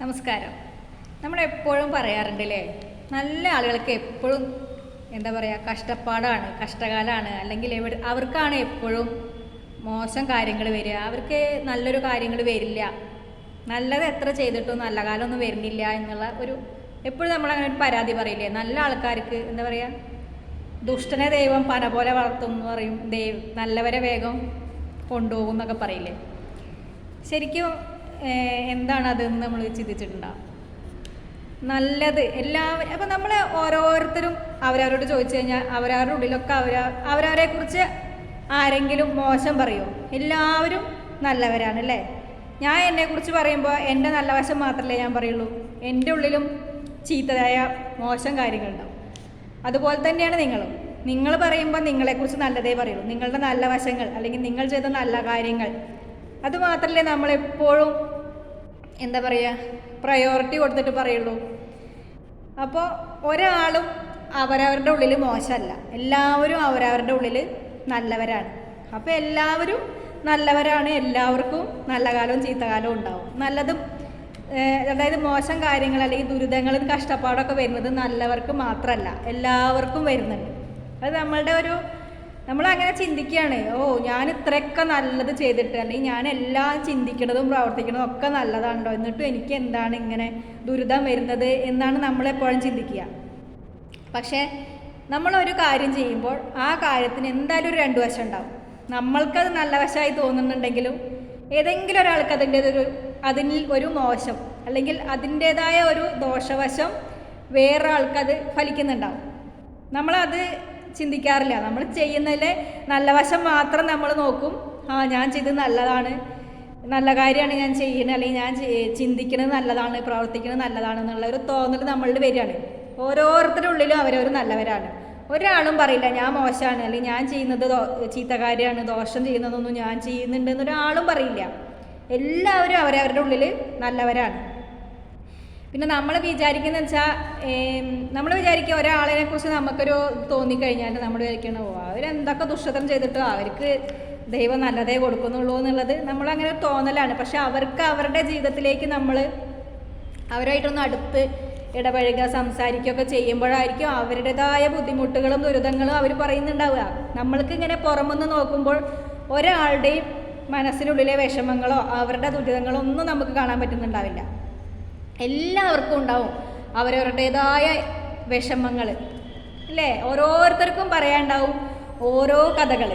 നമസ്കാരം. നമ്മൾ എപ്പോഴും പറയാറുണ്ട് അല്ലേ നല്ല ആളുകൾക്ക് എപ്പോഴും എന്താ പറയുക കഷ്ടപ്പാടാണ് കഷ്ടകാലമാണ് അല്ലെങ്കിൽ എവിടെ അവർക്കാണ് എപ്പോഴും മോശം കാര്യങ്ങൾ വരിക. അവർക്ക് നല്ലൊരു കാര്യങ്ങൾ വരില്ല. നല്ലത് എത്ര ചെയ്തിട്ടും നല്ല കാലമൊന്നും വരുന്നില്ല എന്നുള്ള ഒരു എപ്പോഴും നമ്മളങ്ങനെ ഒരു പരാതി പറയില്ലേ? നല്ല ആൾക്കാർക്ക് എന്താ പറയുക ദുഷ്ടനെ ദൈവം പന പോലെ വളർത്തും എന്ന് പറയും. ദൈവം നല്ലവരെ വേഗം കൊണ്ടുപോകും എന്നൊക്കെ പറയില്ലേ? ശരിക്കും എന്താണ് അതെന്ന് നമ്മൾ ചിന്തിച്ചിട്ടുണ്ടാവും നല്ലത് എല്ലാവരും അപ്പം നമ്മൾ ഓരോരുത്തരും അവരവരോട് ചോദിച്ചു കഴിഞ്ഞാൽ അവരവരുടെ ഉള്ളിലൊക്കെ അവര അവരവരെ കുറിച്ച് ആരെങ്കിലും മോശം പറയുമോ എല്ലാവരും നല്ലവരാണ് അല്ലേ? ഞാൻ എന്നെക്കുറിച്ച് പറയുമ്പോൾ എന്റെ നല്ല വശം മാത്രമല്ലേ ഞാൻ പറയുള്ളൂ. എന്റെ ഉള്ളിലും ചീത്തതായ മോശം കാര്യങ്ങളുണ്ടാവും അതുപോലെ തന്നെയാണ് നിങ്ങളും. നിങ്ങൾ പറയുമ്പോൾ നിങ്ങളെക്കുറിച്ച് നല്ലതേ പറയുള്ളൂ. നിങ്ങളുടെ നല്ല വശങ്ങൾ അല്ലെങ്കിൽ നിങ്ങൾ ചെയ്ത നല്ല കാര്യങ്ങൾ. അതുമാത്രമല്ലേ നമ്മളെപ്പോഴും എന്താ പറയുക പ്രയോറിറ്റി കൊടുത്തിട്ട് പറയുള്ളൂ. അപ്പോൾ ഒരാളും അവരവരുടെ ഉള്ളിൽ മോശമല്ല. എല്ലാവരും അവരവരുടെ ഉള്ളിൽ നല്ലവരാണ്. അപ്പോൾ എല്ലാവരും നല്ലവരാണ് എല്ലാവർക്കും നല്ല കാലവും ചീത്തകാലവും ഉണ്ടാവും. നല്ലതും അതായത് മോശം കാര്യങ്ങൾ അല്ലെങ്കിൽ ദുരിതങ്ങളും കഷ്ടപ്പാടൊക്കെ വരുന്നത് നല്ലവർക്ക് മാത്രമല്ല എല്ലാവർക്കും വരുന്നുണ്ട്. അത് നമ്മളുടെ ഒരു നമ്മൾ അങ്ങനെ ചിന്തിക്കുകയാണ് ഓ ഞാൻ ഇത്രയൊക്കെ നല്ലത് ചെയ്തിട്ട് അല്ലെങ്കിൽ ഞാൻ എല്ലാം ചിന്തിക്കുന്നതും പ്രവർത്തിക്കുന്നതും ഒക്കെ നല്ലതാണല്ലോ എന്നിട്ടും എനിക്ക് എന്താണ് ഇങ്ങനെ ദുരിതം വരുന്നത്? എന്നാണ് നമ്മളെപ്പോഴും ചിന്തിക്കുക. പക്ഷേ നമ്മളൊരു കാര്യം ചെയ്യുമ്പോൾ ആ കാര്യത്തിന് എന്തായാലും ഒരു രണ്ട് വശം ഉണ്ടാവും. നമ്മൾക്കത് നല്ല വശമായി തോന്നുന്നുണ്ടെങ്കിലും ഏതെങ്കിലും ഒരാൾക്ക് അതിന്റെ ഒരു അതിൽ ഒരു മോശം അല്ലെങ്കിൽ അതിന്റേതായ ഒരു ദോഷവശം വേറെ ഫലിക്കുന്നുണ്ടാവും. നമ്മളത് ചിന്തിക്കാറില്ല. നമ്മൾ ചെയ്യുന്നതിലെ നല്ല വശം മാത്രം നമ്മൾ നോക്കും. ആ ഞാൻ ചെയ്തത് നല്ലതാണ്. നല്ല കാര്യമാണ് ഞാൻ ചെയ്യുന്നത്. അല്ലെങ്കിൽ ഞാൻ ചിന്തിക്കുന്നത് നല്ലതാണ് പ്രവർത്തിക്കുന്നത് നല്ലതാണ് എന്നുള്ള ഒരു തോന്നൽ നമ്മളിൽ വരികയാണ്. ഓരോരുത്തരുടെ ഉള്ളിലും അവരവർ നല്ലവരാണ്. ഒരാളും പറയില്ല ഞാൻ മോശമാണ്. അല്ലെങ്കിൽ ഞാൻ ചെയ്യുന്നത് ചീത്ത കാര്യമാണ് ദോഷം ചെയ്യുന്നതൊന്നും ഞാൻ ചെയ്യുന്നുണ്ട് എന്നൊരാളും പറയില്ല. എല്ലാവരും അവരവരുടെ ഉള്ളിൽ നല്ലവരാണ്. പിന്നെ നമ്മൾ വിചാരിക്കുന്ന വെച്ചാൽ നമ്മൾ വിചാരിക്കുക ഒരാളിനെ കുറിച്ച് നമുക്കൊരു തോന്നിക്കഴിഞ്ഞാൽ നമ്മൾ വിചാരിക്കണം ഓ അവരെന്തൊക്കെ ദുഷ്ടതം ചെയ്തിട്ടോ അവർക്ക് ദൈവം നല്ലതേ കൊടുക്കുന്നുള്ളൂ എന്നുള്ളത് നമ്മളങ്ങനെ തോന്നലാണ്. പക്ഷെ അവർക്ക് അവരുടെ ജീവിതത്തിലേക്ക് നമ്മൾ അവരായിട്ടൊന്ന് അടുത്ത് ഇടപഴകുക സംസാരിക്കുകയൊക്കെ ചെയ്യുമ്പോഴായിരിക്കും അവരുടേതായ ബുദ്ധിമുട്ടുകളും ദുരിതങ്ങളും അവർ പറയുന്നുണ്ടാവുക. നമ്മൾക്ക് ഇങ്ങനെ പുറമെന്ന് നോക്കുമ്പോൾ ഒരാളുടെയും മനസ്സിനുള്ളിലെ വിഷമങ്ങളോ അവരുടെ ദുരിതങ്ങളോ ഒന്നും നമുക്ക് കാണാൻ പറ്റുന്നുണ്ടാവില്ല. എല്ലാവർക്കും ഉണ്ടാവും അവരവരുടേതായ വിഷമങ്ങൾ അല്ലേ? ഓരോരുത്തർക്കും പറയാനുണ്ടാവും ഓരോ കഥകൾ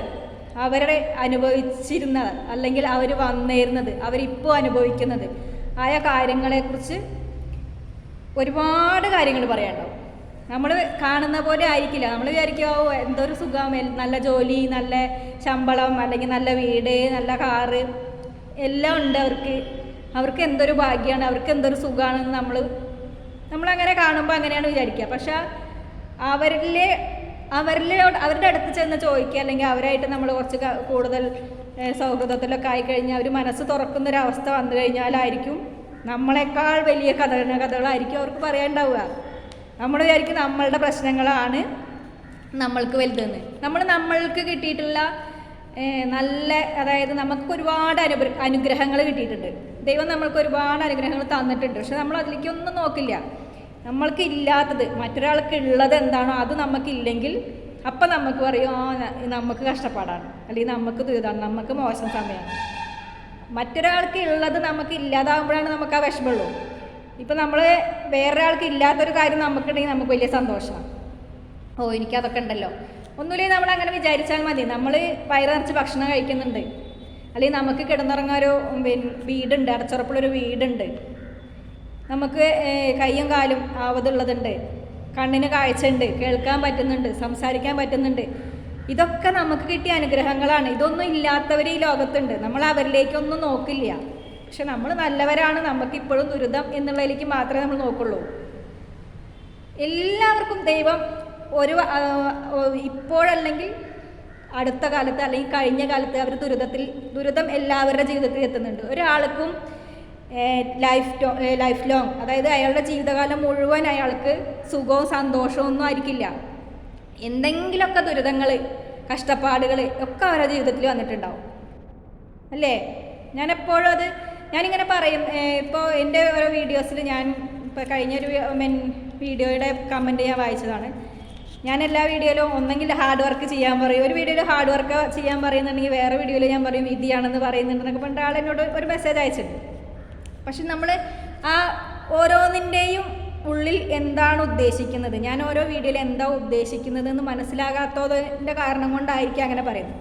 അവരുടെ അനുഭവിച്ചിരുന്നത് അല്ലെങ്കിൽ അവർ വന്നിരുന്നത് അവരിപ്പോൾ അനുഭവിക്കുന്നത്. ആയ കാര്യങ്ങളെക്കുറിച്ച് ഒരുപാട് കാര്യങ്ങൾ പറയാനുണ്ടാവും. നമ്മൾ കാണുന്ന പോലെ ആയിരിക്കില്ല. നമ്മൾ വിചാരിക്കുക ഓ എന്തൊരു സുഖം നല്ല ജോലി നല്ല ശമ്പളം അല്ലെങ്കിൽ നല്ല വീട് നല്ല കാറ്. എല്ലാം ഉണ്ട് അവർക്ക്. അവർക്ക് എന്തൊരു ഭാഗ്യമാണ് അവർക്ക് എന്തൊരു സുഖമാണെന്ന് നമ്മൾ നമ്മളങ്ങനെ കാണുമ്പോൾ അങ്ങനെയാണ് വിചാരിക്കുക പക്ഷെ അവരിലെ അവരിലെ അവരുടെ അടുത്ത് ചെന്ന് ചോദിക്കുക അല്ലെങ്കിൽ അവരായിട്ട് നമ്മൾ കുറച്ച് കൂടുതൽ സൗഹൃദത്തിലൊക്കെ ആയിക്കഴിഞ്ഞാൽ അവർ മനസ്സ് തുറക്കുന്നൊരവസ്ഥ വന്നു കഴിഞ്ഞാലായിരിക്കും നമ്മളെക്കാൾ വലിയ കഥ കഥകളായിരിക്കും അവർക്ക് പറയാനുണ്ടാവുക നമ്മൾ വിചാരിക്കും നമ്മളുടെ പ്രശ്നങ്ങളാണ് നമ്മൾക്ക് വലുതെന്ന്. നമ്മൾ നമ്മൾക്ക് കിട്ടിയിട്ടുള്ള നല്ല അതായത് നമുക്ക് ഒരുപാട് അനുഗ്ര അനുഗ്രഹങ്ങൾ കിട്ടിയിട്ടുണ്ട്. ദൈവം നമ്മൾക്ക് ഒരുപാട് അനുഗ്രഹങ്ങൾ തന്നിട്ടുണ്ട്. പക്ഷെ നമ്മൾ അതിലേക്ക് ഒന്നും നോക്കില്ല. നമ്മൾക്ക് ഇല്ലാത്തത് മറ്റൊരാൾക്ക് ഉള്ളത് എന്താണോ അത് നമുക്കില്ലെങ്കിൽ അപ്പം നമുക്ക് പറയും ആ നമുക്ക് കഷ്ടപ്പാടാണ്. അല്ലെങ്കിൽ നമുക്ക് ദുരിതമാണ് നമുക്ക് മോശം സമയമാണ്. മറ്റൊരാൾക്ക് ഉള്ളത് നമുക്ക് ഇല്ലാതാകുമ്പോഴാണ് നമുക്ക് ആ വിഷമമുള്ളൂ. ഇപ്പം നമ്മൾ വേറൊരാൾക്ക് ഇല്ലാത്തൊരു കാര്യം നമുക്കുണ്ടെങ്കിൽ നമുക്ക് വലിയ സന്തോഷമാണ്. ഓ എനിക്കതൊക്കെ ഉണ്ടല്ലോ. ഒന്നുമില്ലെങ്കിൽ നമ്മൾ അങ്ങനെ വിചാരിച്ചാൽ മതി. നമ്മൾ വയറിറച്ച് ഭക്ഷണം കഴിക്കുന്നുണ്ട്. അല്ലെങ്കിൽ നമുക്ക് കിടന്നിറങ്ങാൻ ഒരു പിന്നെ വീടുണ്ട് അടച്ചുറപ്പുള്ളൊരു വീടുണ്ട്. നമുക്ക് കയ്യും കാലും ആവതുള്ളതുണ്ട്. കണ്ണിന് കാഴ്ചയുണ്ട് കേൾക്കാൻ പറ്റുന്നുണ്ട് സംസാരിക്കാൻ പറ്റുന്നുണ്ട്. ഇതൊക്കെ നമുക്ക് കിട്ടിയ അനുഗ്രഹങ്ങളാണ്. ഇതൊന്നും ഇല്ലാത്തവർ ഈ ലോകത്തുണ്ട്. നമ്മൾ അവരിലേക്കൊന്നും നോക്കില്ല. പക്ഷെ നമ്മൾ നല്ലവരാണ്. നമുക്കിപ്പോഴും ദുരിതം എന്നുള്ളതിലേക്ക് മാത്രമേ നമ്മൾ നോക്കുള്ളൂ. എല്ലാവർക്കും ദൈവം ഒരു ഇപ്പോഴല്ലെങ്കിൽ അടുത്ത കാലത്ത് അല്ലെങ്കിൽ കഴിഞ്ഞ കാലത്ത് അവർ ദുരിതത്തിൽ ദുരിതം എല്ലാവരുടെ ജീവിതത്തിൽ എത്തുന്നുണ്ട്. ഒരാൾക്കും ലൈഫ് ലൈഫ് ലോങ് അതായത് അയാളുടെ ജീവിതകാലം മുഴുവൻ അയാൾക്ക് സുഖവും സന്തോഷവും ഒന്നും ആയിരിക്കില്ല. എന്തെങ്കിലുമൊക്കെ ദുരിതങ്ങൾ കഷ്ടപ്പാടുകൾ ഒക്കെ അവരുടെ ജീവിതത്തിൽ വന്നിട്ടുണ്ടാവും. അല്ലേ? ഞാൻ എപ്പോഴും അത് ഞാനിങ്ങനെ പറയും ഇപ്പോൾ എന്റെ ഓരോ വീഡിയോസിൽ ഞാൻ ഇപ്പോൾ കഴിഞ്ഞൊരു മെൻ വീഡിയോയുടെ കമന്റ് ഞാൻ വായിച്ചതാണ്. ഞാൻ എല്ലാ വീഡിയോയിലും ഒന്നെങ്കിൽ ഹാർഡ് വർക്ക് ചെയ്യാൻ പറയും. ഒരു വീഡിയോയിൽ ഹാർഡ് വർക്ക് ചെയ്യാൻ പറയുന്നുണ്ടെങ്കിൽ വേറെ വീഡിയോയിൽ ഞാൻ പറയും വിധിയാണെന്ന് പറയുന്നുണ്ടെന്നൊക്കെ പറഞ്ഞിട്ട് ആൾ എന്നോട് ഒരു മെസ്സേജ് അയച്ചിട്ടുണ്ട്. പക്ഷെ നമ്മൾ ആ ഓരോന്നിന്റെയും ഉള്ളിൽ എന്താണ് ഉദ്ദേശിക്കുന്നത്? ഞാൻ ഓരോ വീഡിയോയിൽ എന്താ ഉദ്ദേശിക്കുന്നത് എന്ന് മനസ്സിലാകാത്തതിന്റെ കാരണം കൊണ്ടായിരിക്കും അങ്ങനെ പറയുന്നത്.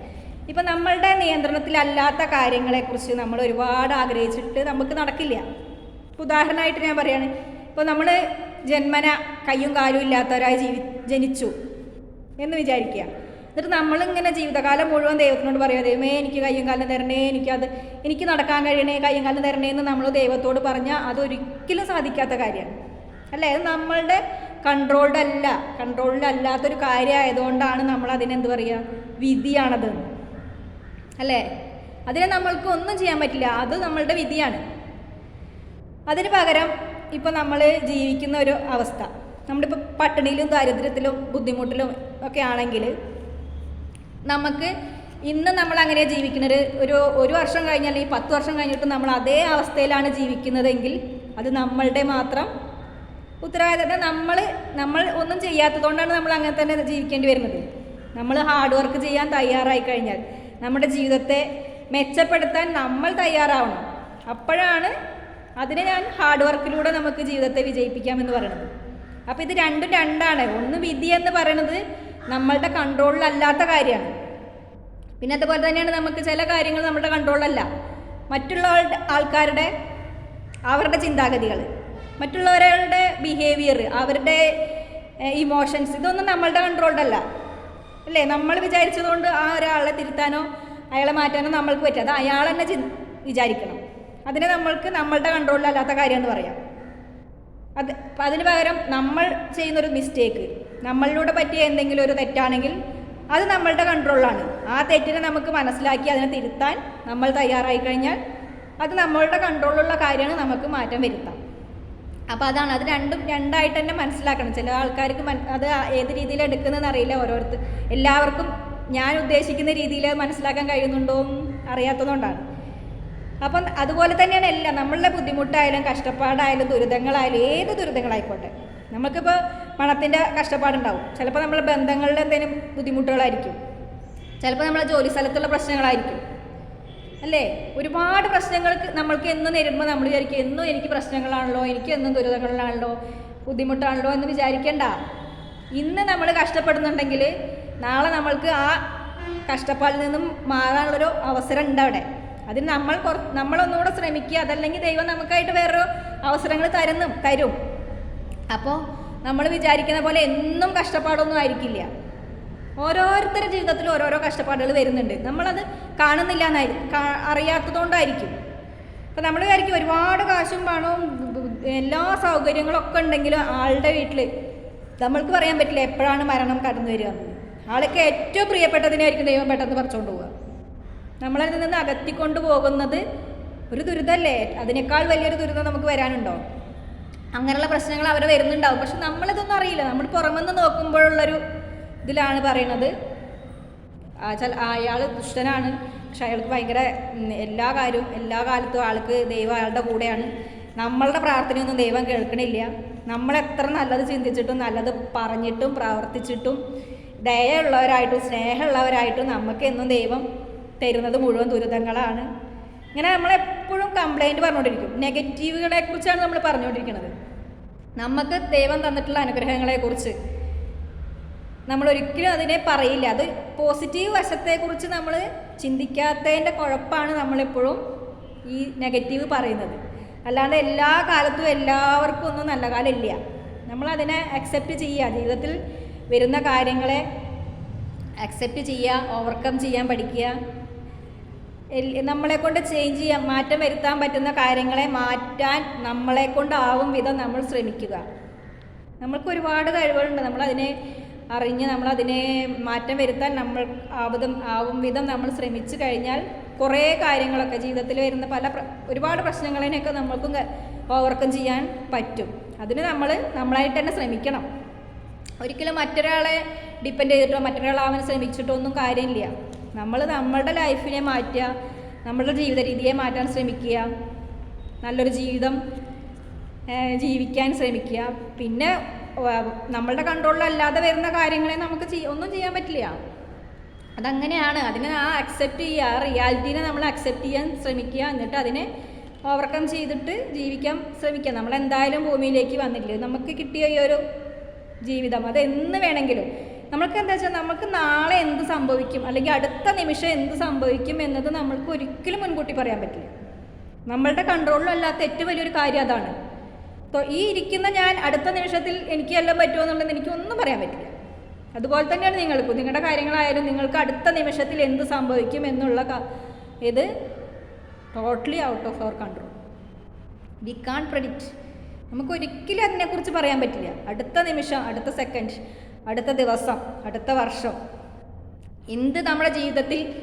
ഇപ്പം നമ്മളുടെ നിയന്ത്രണത്തിലല്ലാത്ത കാര്യങ്ങളെക്കുറിച്ച് നമ്മൾ ഒരുപാട് ആഗ്രഹിച്ചിട്ട് നമുക്ക് നടക്കില്ല. ഉദാഹരണമായിട്ട് ഞാൻ പറയുകയാണ് ഇപ്പോൾ നമ്മൾ ജന്മന കയ്യും കാലും ഇല്ലാത്തവരായി ജീവി ജനിച്ചു എന്ന് വിചാരിക്കുക. എന്നിട്ട് നമ്മളിങ്ങനെ ജീവിതകാലം മുഴുവൻ ദൈവത്തിനോട് പറയുക ദൈവമേ എനിക്ക് കയ്യും കാലം തരണേ എനിക്കത് എനിക്ക് നടക്കാൻ കഴിയണേ കയ്യും കാലം തരണേ എന്ന് നമ്മൾ ദൈവത്തോട് പറഞ്ഞാൽ അതൊരിക്കലും സാധിക്കാത്ത കാര്യമാണ്. അല്ലേ? അത് നമ്മളുടെ കൺട്രോൾഡ് അല്ല. കൺട്രോൾഡ് അല്ലാത്തൊരു കാര്യമായതുകൊണ്ടാണ് നമ്മൾ അതിനെന്ത് പറയുക? വിധിയാണത്. അല്ലേ? അതിനെ നമ്മൾക്ക് ഒന്നും ചെയ്യാൻ പറ്റില്ല. അത് നമ്മളുടെ വിധിയാണ്. അതിന് പകരം ഇപ്പോൾ നമ്മൾ ജീവിക്കുന്ന ഒരു അവസ്ഥ. നമ്മളിപ്പോൾ പട്ടിണിയിലും ദാരിദ്ര്യത്തിലും ബുദ്ധിമുട്ടിലും ഒക്കെ ആണെങ്കിൽ നമുക്ക് ഇന്ന് നമ്മൾ അങ്ങനെ ജീവിക്കുന്നത് ഒരു ഒരു വർഷം കഴിഞ്ഞാൽ ഈ പത്ത് വർഷം കഴിഞ്ഞിട്ട് നമ്മൾ അതേ അവസ്ഥയിലാണ് ജീവിക്കുന്നതെങ്കിൽ അത് നമ്മളുടെ മാത്രം ഉത്തരവാദിത്തം. നമ്മൾ നമ്മൾ ഒന്നും ചെയ്യാത്തതുകൊണ്ടാണ് നമ്മൾ അങ്ങനെ തന്നെ ജീവിക്കേണ്ടി വരുന്നത്. നമ്മൾ ഹാർഡ് വർക്ക് ചെയ്യാൻ തയ്യാറായി കഴിഞ്ഞാൽ നമ്മുടെ ജീവിതത്തെ മെച്ചപ്പെടുത്താൻ നമ്മൾ തയ്യാറാവണം. അപ്പോഴാണ് അതിനെ ഞാൻ ഹാർഡ് വർക്കിലൂടെ നമുക്ക് ജീവിതത്തെ വിജയിപ്പിക്കാമെന്ന് പറയുന്നത് അപ്പോൾ ഇത് രണ്ടും രണ്ടാണ്. ഒന്ന് വിധി എന്ന് പറയുന്നത് നമ്മളുടെ കൺട്രോളിലല്ലാത്ത കാര്യമാണ്. പിന്നെ അതുപോലെ തന്നെയാണ് നമുക്ക് ചില കാര്യങ്ങൾ നമ്മുടെ കൺട്രോളിലല്ല മറ്റുള്ള ആൾക്കാരുടെ അവരുടെ ചിന്താഗതികൾ മറ്റുള്ളവരുടെ ബിഹേവിയർ അവരുടെ ഇമോഷൻസ് ഇതൊന്നും നമ്മളുടെ കൺട്രോളിലല്ല അല്ലേ. നമ്മൾ വിചാരിച്ചതുകൊണ്ട് ആ ഒരാളെ തിരുത്താനോ അയാളെ മാറ്റാനോ നമ്മൾക്ക് പറ്റും അത് അയാൾ തന്നെ വിചാരിക്കണം. അതിനെ നമ്മൾക്ക് നമ്മളുടെ കൺട്രോളിലല്ലാത്ത കാര്യമെന്ന് പറയാം. അത് അതിന് പകരം നമ്മൾ ചെയ്യുന്നൊരു മിസ്റ്റേക്ക് നമ്മളിലൂടെ പറ്റിയ എന്തെങ്കിലും ഒരു തെറ്റാണെങ്കിൽ അത് നമ്മളുടെ കൺട്രോളിലാണ്. ആ തെറ്റിനെ നമുക്ക് മനസ്സിലാക്കി അതിനെ തിരുത്താൻ നമ്മൾ തയ്യാറായി കഴിഞ്ഞാൽ അത് നമ്മളുടെ കൺട്രോളിലുള്ള കാര്യമാണ് നമുക്ക് മാറ്റം വരുത്താം. അപ്പോൾ അതാണ് അത് രണ്ടും രണ്ടായിട്ട് തന്നെ മനസ്സിലാക്കണം. ചില ആൾക്കാർക്ക് അത് ഏത് രീതിയിൽ എടുക്കുന്നതെന്ന് അറിയില്ല. ഓരോരുത്തർ എല്ലാവർക്കും ഞാൻ ഉദ്ദേശിക്കുന്ന രീതിയിൽ മനസ്സിലാക്കാൻ കഴിയുന്നുണ്ടോ എന്ന് അറിയാത്തതുകൊണ്ടാണ്. അപ്പം അതുപോലെ തന്നെയാണ് എല്ലാം. നമ്മളുടെ ബുദ്ധിമുട്ടായാലും കഷ്ടപ്പാടായാലും ദുരിതങ്ങളായാലും ഏത് ദുരിതങ്ങളായിക്കോട്ടെ. നമുക്കിപ്പോൾ പണത്തിന്റെ കഷ്ടപ്പാടുണ്ടാവും. ചിലപ്പോൾ നമ്മളെ ബന്ധങ്ങളുടെ എന്തെങ്കിലും ബുദ്ധിമുട്ടുകളായിരിക്കും. ചിലപ്പോൾ നമ്മളെ ജോലി സ്ഥലത്തുള്ള പ്രശ്നങ്ങളായിരിക്കും. അല്ലേ? ഒരുപാട് പ്രശ്നങ്ങൾക്ക് നമ്മൾക്ക് എന്നും നേരിടുമ്പോൾ നമ്മൾ വിചാരിക്കും എന്നും എനിക്ക് പ്രശ്നങ്ങളാണല്ലോ എനിക്ക് എന്നും ദുരിതങ്ങളാണല്ലോ ബുദ്ധിമുട്ടാണല്ലോ എന്ന് വിചാരിക്കേണ്ട. ഇന്ന് നമ്മൾ കഷ്ടപ്പെടുന്നുണ്ടെങ്കിൽ നാളെ നമ്മൾക്ക് ആ കഷ്ടപ്പാടിൽ നിന്നും മാറാനുള്ളൊരു അവസരം ഉണ്ട് അവിടെ. അതിന് നമ്മൾ നമ്മളൊന്നുകൂടെ ശ്രമിക്കുക. അതല്ലെങ്കിൽ ദൈവം നമുക്കായിട്ട് വേറൊരു അവസരങ്ങൾ തരുന്നു തരും. അപ്പോൾ നമ്മൾ വിചാരിക്കുന്ന പോലെ എന്നും കഷ്ടപ്പാടൊന്നും ആയിരിക്കില്ല. ഓരോരുത്തരുടെ ജീവിതത്തിൽ ഓരോരോ കഷ്ടപ്പാടുകൾ വരുന്നുണ്ട്. നമ്മളത് കാണുന്നില്ല എന്നായിരിക്കും അറിയാത്തതുകൊണ്ടായിരിക്കും. അപ്പം നമ്മൾ വിചാരിക്കും ഒരുപാട് കാശും പണവും എല്ലാ സൗകര്യങ്ങളും ഒക്കെ ഉണ്ടെങ്കിലും ആളുടെ വീട്ടിൽ നമ്മൾക്ക് പറയാൻ പറ്റില്ല എപ്പോഴാണ് മരണം കടന്നു വരിക. ആളൊക്കെ ഏറ്റവും പ്രിയപ്പെട്ടതിനായിരിക്കും ദൈവം പെട്ടെന്ന് പറിച്ചുകൊണ്ട് പോവുക. നമ്മളതിൽ നിന്ന് അകത്തിക്കൊണ്ട് പോകുന്നത് ഒരു ദുരിതമല്ലേ അതിനേക്കാൾ വലിയൊരു ദുരിതം നമുക്ക് വരാനുണ്ടോ? അങ്ങനെയുള്ള പ്രശ്നങ്ങൾ അവർ വരുന്നുണ്ടാവും. പക്ഷെ നമ്മളിതൊന്നും അറിയില്ല. നമ്മൾ പുറമെന്ന് നോക്കുമ്പോഴുള്ളൊരു ഇതിലാണ് പറയുന്നത്. ചില അയാൾ ദുഷ്ടനാണ്. പക്ഷെ അയാൾക്ക് ഭയങ്കര എല്ലാ കാര്യവും എല്ലാ കാലത്തും ആൾക്ക് ദൈവം അയാളുടെ കൂടെയാണ്. നമ്മളുടെ പ്രാർത്ഥനയൊന്നും ദൈവം കേൾക്കണില്ല. നമ്മൾ എത്ര നല്ലത് ചിന്തിച്ചിട്ടും നല്ലത് പറഞ്ഞിട്ടും പ്രവർത്തിച്ചിട്ടും ദയുള്ളവരായിട്ടും സ്നേഹമുള്ളവരായിട്ടും നമുക്കെന്നും ദൈവം തരുന്നത് മുഴുവൻ ദുരിതങ്ങളാണ്. ഇങ്ങനെ നമ്മളെപ്പോഴും കംപ്ലൈന്റ് പറഞ്ഞുകൊണ്ടിരിക്കും. നെഗറ്റീവുകളെ കുറിച്ചാണ് നമ്മൾ പറഞ്ഞുകൊണ്ടിരിക്കുന്നത് നമുക്ക് ദൈവം തന്നിട്ടുള്ള അനുഗ്രഹങ്ങളെക്കുറിച്ച് നമ്മൾ ഒരിക്കലും അതിനെ പറയില്ല. അത് പോസിറ്റീവ് വശത്തെക്കുറിച്ച് നമ്മൾ ചിന്തിക്കാത്തതിന്റെ കുഴപ്പമാണ് നമ്മളെപ്പോഴും ഈ നെഗറ്റീവ് പറയുന്നത്. അല്ലാതെ എല്ലാ കാലത്തും എല്ലാവർക്കും ഒന്നും നല്ല കാലമില്ല നമ്മളതിനെ അക്സെപ്റ്റ് ചെയ്യുക. ജീവിതത്തിൽ വരുന്ന കാര്യങ്ങളെ അക്സെപ്റ്റ് ചെയ്യുക ഓവർകം ചെയ്യാൻ പഠിക്കുക. നമ്മളെ കൊണ്ട് ചേഞ്ച് ചെയ്യാൻ മാറ്റം വരുത്താൻ പറ്റുന്ന കാര്യങ്ങളെ മാറ്റാൻ നമ്മളെ കൊണ്ടാവും വിധം നമ്മൾ ശ്രമിക്കുക. നമ്മൾക്ക് ഒരുപാട് കഴിവുകളുണ്ട്. നമ്മളതിനെ അറിഞ്ഞ് നമ്മളതിനെ മാറ്റം വരുത്താൻ നമ്മൾ ആവതും ആവും വിധം നമ്മൾ ശ്രമിച്ചു കഴിഞ്ഞാൽ കുറേ കാര്യങ്ങളൊക്കെ ജീവിതത്തിൽ വരുന്ന പല ഒരുപാട് പ്രശ്നങ്ങളെയൊക്കെ നമ്മൾക്കും ഓവർകം ചെയ്യാൻ പറ്റും. അതിന് നമ്മൾ നമ്മളായിട്ട് തന്നെ ശ്രമിക്കണം. ഒരിക്കലും മറ്റൊരാളെ ഡിപ്പെൻഡ് ചെയ്തിട്ടോ മറ്റൊരാളാവാൻ ശ്രമിച്ചിട്ടോ ഒന്നും കാര്യമില്ല. നമ്മൾ നമ്മുടെ ലൈഫിനെ മാറ്റുക നമ്മുടെ ജീവിത രീതിയെ മാറ്റാൻ ശ്രമിക്കുക നല്ലൊരു ജീവിതം ജീവിക്കാൻ ശ്രമിക്കുക. പിന്നെ നമ്മളുടെ കൺട്രോളിലല്ലാതെ വരുന്ന കാര്യങ്ങളെ നമുക്ക് ഒന്നും ചെയ്യാൻ പറ്റില്ല. അതങ്ങനെയാണ്. അതിനെ ആ അക്സെപ്റ്റ് ചെയ്യുക ആ റിയാലിറ്റീനെ നമ്മൾ അക്സെപ്റ്റ് ചെയ്യാൻ ശ്രമിക്കുക. എന്നിട്ട് അതിനെ ഓവർകം ചെയ്തിട്ട് ജീവിക്കാൻ ശ്രമിക്കുക. നമ്മൾ എന്തായാലും ഭൂമിയിലേക്ക് വന്നില്ലേ നമുക്ക് കിട്ടിയ ഈ ഒരു ജീവിതം അത് എന്ന് വേണമെങ്കിലും നമുക്ക് എന്താ വെച്ചാൽ നമുക്ക് നാളെ എന്ത് സംഭവിക്കും? അല്ലെങ്കിൽ അടുത്ത നിമിഷം എന്ത് സംഭവിക്കും എന്നത് നമ്മൾക്ക് ഒരിക്കലും മുൻകൂട്ടി പറയാൻ പറ്റില്ല. നമ്മളുടെ കൺട്രോളിലല്ലാത്ത ഏറ്റവും വലിയൊരു കാര്യം അതാണ്. ഈ ഇരിക്കുന്ന ഞാൻ അടുത്ത നിമിഷത്തിൽ എനിക്ക് എല്ലാം പറ്റുമോ എന്നുള്ളത് എനിക്കൊന്നും പറയാൻ പറ്റില്ല. അതുപോലെ തന്നെയാണ് നിങ്ങൾക്കും. നിങ്ങളുടെ കാര്യങ്ങളായാലും നിങ്ങൾക്ക് അടുത്ത നിമിഷത്തിൽ എന്ത് സംഭവിക്കും എന്നുള്ള ഇത് totally out of our control we can predict നമുക്ക് ഒരിക്കലും അതിനെക്കുറിച്ച് പറയാൻ പറ്റില്ല. അടുത്ത നിമിഷം അടുത്ത സെക്കൻഡ് അടുത്ത ദിവസം അടുത്ത വർഷം. എന്ത് നമ്മുടെ ജീവിതത്തിൽ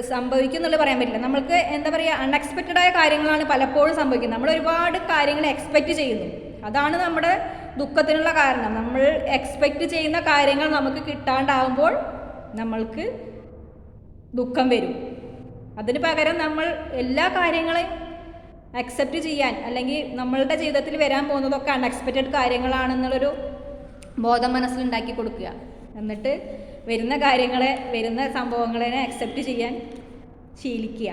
സംഭവിക്കും എന്നുള്ളത് പറയാൻ പറ്റില്ല. നമ്മൾക്ക് എന്താ പറയുക അൺഎക്സ്പെക്റ്റഡ് ആയ കാര്യങ്ങളാണ് പലപ്പോഴും സംഭവിക്കുന്നത്. നമ്മൾ ഒരുപാട് കാര്യങ്ങൾ എക്സ്പെക്റ്റ് ചെയ്യുന്നു. അതാണ് നമ്മുടെ ദുഃഖത്തിനുള്ള കാരണം. നമ്മൾ എക്സ്പെക്റ്റ് ചെയ്യുന്ന കാര്യങ്ങൾ നമുക്ക് കിട്ടാണ്ടാവുമ്പോൾ നമ്മൾക്ക് ദുഃഖം വരും. അതിന് പകരം നമ്മൾ എല്ലാ കാര്യങ്ങളെയും അക്സെപ്റ്റ് ചെയ്യാൻ അല്ലെങ്കിൽ നമ്മളുടെ ജീവിതത്തിൽ വരാൻ പോകുന്നതൊക്കെ അൺഎക്സ്പെക്റ്റഡ് കാര്യങ്ങളാണെന്നുള്ളൊരു ബോധം മനസ്സിലുണ്ടാക്കി കൊടുക്കുക. എന്നിട്ട് വരുന്ന കാര്യങ്ങളെ വരുന്ന സംഭവങ്ങളെ അക്സെപ്റ്റ് ചെയ്യാൻ ശീലിക്കുക.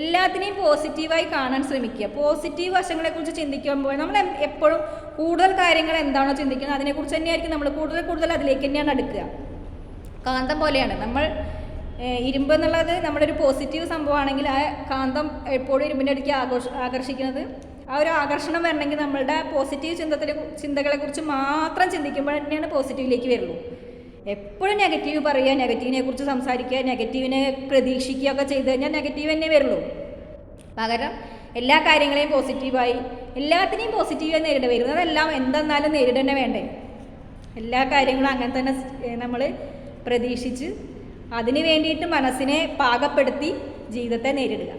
എല്ലാത്തിനെയും പോസിറ്റീവായി കാണാൻ ശ്രമിക്കുക. പോസിറ്റീവ് വശങ്ങളെക്കുറിച്ച് ചിന്തിക്കുമ്പോൾ നമ്മൾ എപ്പോഴും കൂടുതൽ കാര്യങ്ങൾ എന്താണോ ചിന്തിക്കുന്നത് അതിനെക്കുറിച്ച് തന്നെയായിരിക്കും നമ്മൾ കൂടുതൽ കൂടുതൽ അതിലേക്ക് തന്നെയാണ് അടുക്കുക. കാന്തം പോലെയാണ്. നമ്മൾ ഇരുമ്പ് എന്നുള്ളത് നമ്മുടെ ഒരു പോസിറ്റീവ് സംഭവമാണെങ്കിൽ ആ കാന്തം എപ്പോഴും ഇരുമ്പിന്റെ അടുക്കി ആഘോഷ ആകർഷിക്കുന്നത് ആ ഒരു ആകർഷണം വരണമെങ്കിൽ നമ്മളുടെ പോസിറ്റീവ് ചിന്തത്തിലെ ചിന്തകളെ കുറിച്ച് മാത്രം ചിന്തിക്കുമ്പോൾ തന്നെയാണ് പോസിറ്റീവിലേക്ക് വരുള്ളൂ. എപ്പോഴും നെഗറ്റീവ് പറയുക നെഗറ്റീവിനെ കുറിച്ച് സംസാരിക്കുക നെഗറ്റീവിനെ പ്രതീക്ഷിക്കുക ഒക്കെ ചെയ്ത് കഴിഞ്ഞാൽ നെഗറ്റീവ് തന്നെ വരുള്ളൂ. പകരം എല്ലാ കാര്യങ്ങളെയും പോസിറ്റീവായി എല്ലാത്തിനെയും പോസിറ്റീവായി നേരിട വരുന്നതെല്ലാം എന്തെന്നാലും നേരിടന്നെ വേണ്ടേ? എല്ലാ കാര്യങ്ങളും അങ്ങനെ തന്നെ നമ്മൾ പ്രതീക്ഷിച്ച് അതിന് വേണ്ടിയിട്ട് മനസ്സിനെ പാകപ്പെടുത്തി ജീവിതത്തെ നേരിടുക.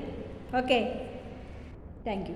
Okay thank